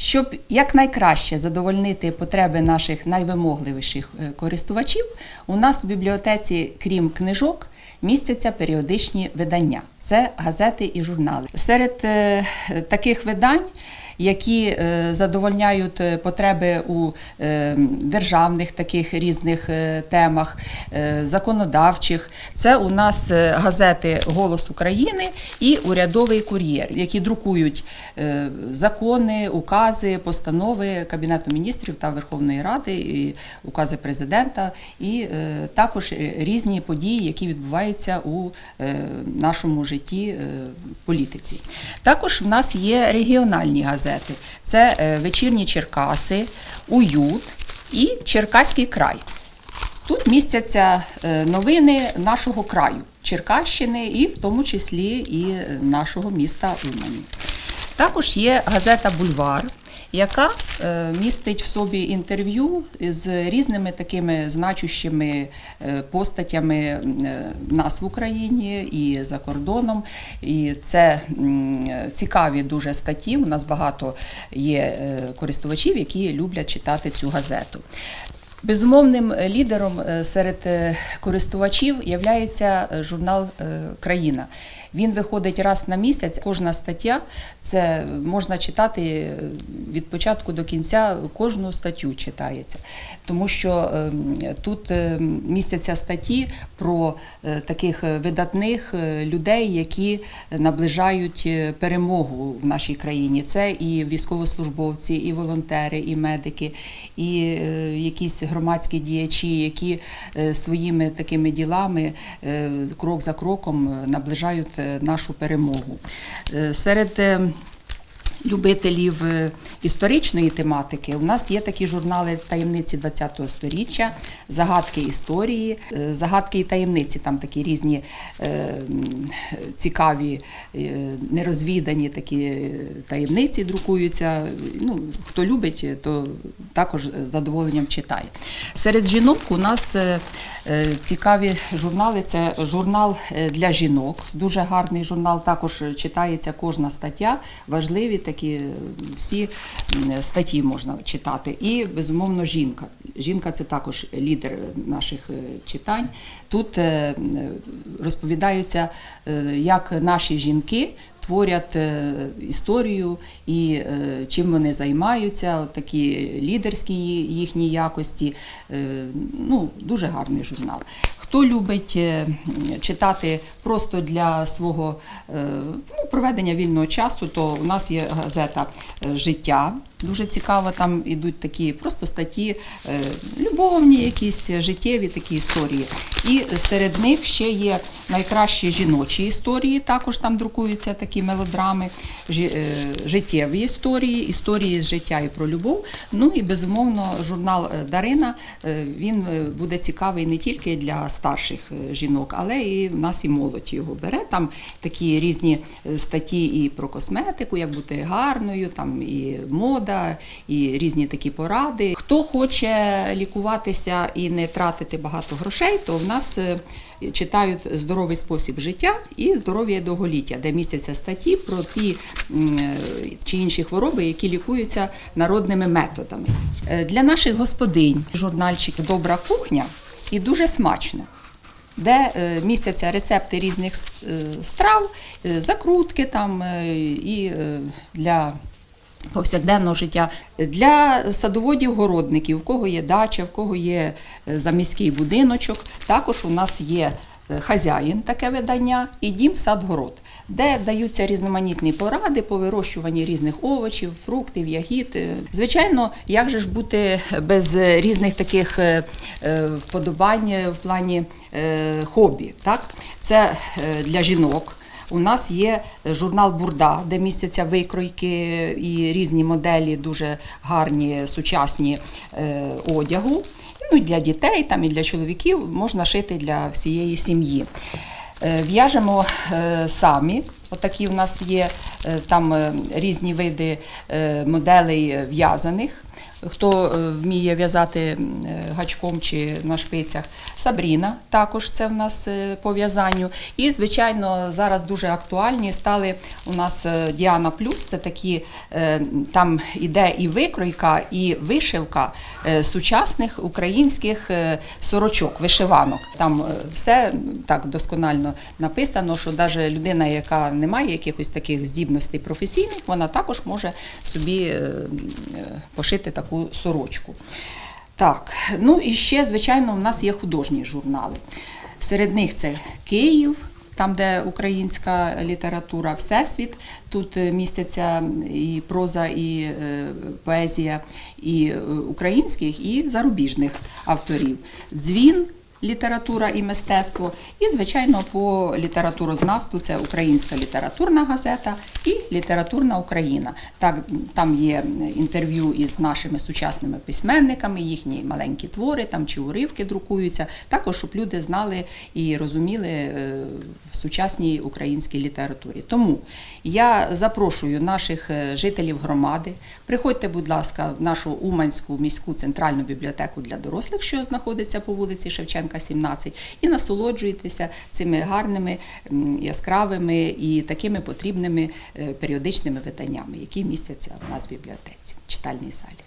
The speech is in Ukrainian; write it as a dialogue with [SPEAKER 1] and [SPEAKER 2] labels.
[SPEAKER 1] Щоб якнайкраще задовольнити потреби наших найвимогливіших е, користувачів, у нас у бібліотеці, крім книжок, містяться періодичні видання. Це газети і журнали. Серед е, таких видань, які е, задовольняють е, потреби у державних таких різних темах, законодавчих, це у нас газети Голос України і Урядовий кур'єр, які друкують закони, укази, постанови Кабінету міністрів та Верховної Ради, і укази президента, і також різні події, які відбуваються у нашому житті е, в політиці. Також в нас є регіональні газети: це е, вечірні Черкаси, Уют і Черкаський край. Тут містяться е, новини нашого краю, Черкащини, і в тому числі і е, нашого міста Умані. Також є газета Бульвар, яка е, містить в собі інтерв'ю з різними такими значущими е, постатями е, нас в Україні і за кордоном. І це цікаві дуже статті. У нас багато є користувачів, які люблять читати цю газету. Безумовним лідером е, серед е, користувачів є журнал е, Країна. Він виходить раз на місяць. Кожна стаття це можна читати е, від початку до кінця, кожну статтю читається. Тому що е, тут е, містяться статті про е, таких е, видатних е, людей, які наближають е, перемогу в нашій країні. Це і військовослужбовці, і волонтери, і медики, і е, якісь громадські діячі, які е, своїми такими ділами е, крок за кроком е, наближають нашу перемогу. Серед любителів е, історичної тематики у нас є такі журнали таємниці ХХ століття, загадки історії, е, загадки і таємниці. Там такі різні е, цікаві, нерозвідані такі таємниці друкуються. Ну, хто любить, то також з задоволенням читає. Серед жінок у нас цікаві журнали. Це журнал для жінок, дуже гарний журнал. Також читається кожна стаття. Важливі такі е, всі статті можна читати. І безумовно жінка. Жінка це також лідер наших е, читань. Тут е, розповідаються, як наші жінки. Творять історію і чим вони займаються, такі лідерські їхні якості. Ну, дуже гарний журнал. Хто любить е, читати просто для свого е, ну, проведення вільного часу, то у нас є газета Життя. Дуже цікаво, там ідуть такі просто статті, е, любовні, якісь життєві такі історії. І серед них ще є найкращі жіночі історії, також там друкуються такі мелодрами, е, життєві історії, історії з життя і про любов. Ну і безумовно, журнал е, Дарина він буде цікавий не тільки для старших жінок, але і в нас і молодь його бере. Там такі різні статті і про косметику, як бути гарною, там і мода, і різні такі поради. Хто хоче лікуватися і не тратити багато грошей, то в нас е, читають здоровий спосіб життя і здоров'я довголіття, де містяться статті про ті е, чи інші хвороби, які лікуються народними методами. Е, Для наших господинь журнальчик Добра кухня і дуже смачно. Де містяться рецепти різних страв, закрутки там і для повсякденного життя. Для садоводів-городників, у кого є дача, в кого є е, заміський будиночок, також у нас є е, хазяїн, таке видання, і дім сад-город, де даються різноманітні поради по вирощуванні різних овочів, фруктів, ягід. Е, Звичайно, як же ж бути без різних таких вподобань в плані хобі. Так? Це для жінок. У нас є журнал Бурда, де містяться викройки і різні моделі, дуже гарні, сучасні е, одягу. Ну, і для дітей там, і для чоловіків можна шити для всієї сім'ї. Е, В'яжемо е, самі. Отакі у нас є е, там е, різні види е, моделей е, в'язаних. Хто е, вміє в'язати е, гачком чи на шпицях. Сабріна також це в нас е, по в'язанню. І, звичайно, зараз дуже актуальні стали у нас Діана Плюс. Це такі там іде і викройка, і вишивка сучасних українських сорочок, вишиванок. Там все так досконально написано, що навіть людина, яка не має якихось таких здібностей професійних, вона також може собі пошити таку сорочку. Так, ну і ще, звичайно, у нас є художні журнали. Серед них це Київ, там, де українська література, Всесвіт. Тут е, містяться і проза, і е, поезія і е, українських, і зарубіжних авторів. Дзвін. Література і мистецтво, і звичайно по літературознавству це Українська літературна газета і Літературна Україна. Так там є інтерв'ю із нашими сучасними письменниками, їхні маленькі твори там чи уривки друкуються. Також щоб люди знали і розуміли е, в сучасній українській літературі. Тому я запрошую наших е, жителів громади. Приходьте, будь ласка, в нашу Уманську міську центральну бібліотеку для дорослих, що знаходиться по вулиці Шевченка, 17, і насолоджуйтеся цими гарними, яскравими і такими потрібними е, періодичними виданнями, які містяться у нас в бібліотеці, в читальній залі.